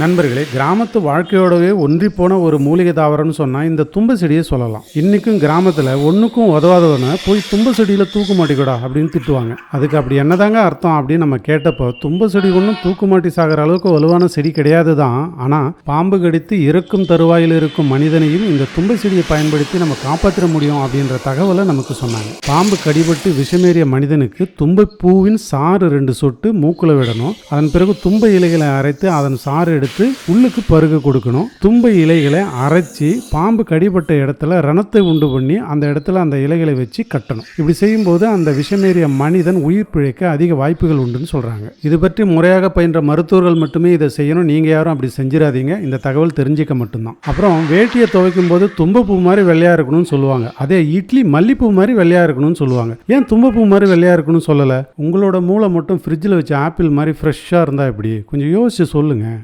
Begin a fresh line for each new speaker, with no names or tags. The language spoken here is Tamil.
நண்பர்களே கிராமத்து வாழ்க்கையோடவே ஒன்றி போன ஒரு மூலிகை தாவரம்னு சொன்னால் இந்த தும்பை செடியை சொல்லலாம். இன்றைக்கும் கிராமத்தில் ஒன்றுக்கும் உதவாதவனை போய் தும்பை செடியில் தூக்கு மாட்டிக்கூடா அப்படின்னு திட்டுவாங்க. அதுக்கு அப்படி என்னதாங்க அர்த்தம் அப்படின்னு நம்ம கேட்டப்போ தும்பை செடி ஒன்றும் தூக்கு மாட்டி சாகிற அளவுக்கு வலுவான செடி கிடையாது தான். ஆனால் பாம்பு கடித்து இறக்கும் தருவாயில் இருக்கும் மனிதனையும் இந்த தும்பை செடியை பயன்படுத்தி நம்ம காப்பாற்றிட முடியும் அப்படின்ற தகவலை நமக்கு சொன்னாங்க. பாம்பு கடிபட்டு விஷமேறிய மனிதனுக்கு தும்பை பூவின் சாறு ரெண்டு சொட்டு மூக்கில் விடணும். அதன் பிறகு தும்பை இலைகளை அரைத்து அதன் சாறு எடுத்து உள்ளுக்கு பருக கொடுக்கணும். தும்பை இலைகளை அரைச்சி பாம்பு கடிபட்ட இடத்துல ரணத்தை உண்டு பண்ணி அந்த இடத்துல அந்த இலைகளை வச்சு கட்டணும். இப்படி செய்யும்போது அந்த விஷமேறிய மனிதன் உயிர் பிழைக்க அதிக வாய்ப்புகள் உண்டுன்னு சொல்றாங்க. இது பற்றி முறையாக பயின்ற மருத்துவர்கள் மட்டுமே இதை செய்யணும். நீங்க யாரும் அப்படி செஞ்சிடாதீங்க இந்த தகவல் தெரிஞ்சிக்க மட்டும்தான். அப்புறம் வேட்டியை துவைக்கும் போது தும்பப்பூ மாதிரி வெள்ளையா இருக்கணும்னு சொல்லுவாங்க. அதே இட்லி மல்லிப்பூ மாதிரி வெள்ளையா இருக்கணும்னு சொல்லுவாங்க. ஏன் தும்பப்பூ மாதிரி வெள்ளையா இருக்கணும்னு சொல்லலை? உங்களோட மூளை மட்டும் ஃப்ரிட்ஜில் வச்சு ஆப்பிள் மாதிரி ஃப்ரெஷ்ஷாக இருந்தால் எப்படி? கொஞ்சம் யோசிச்சு சொல்லுங்கள்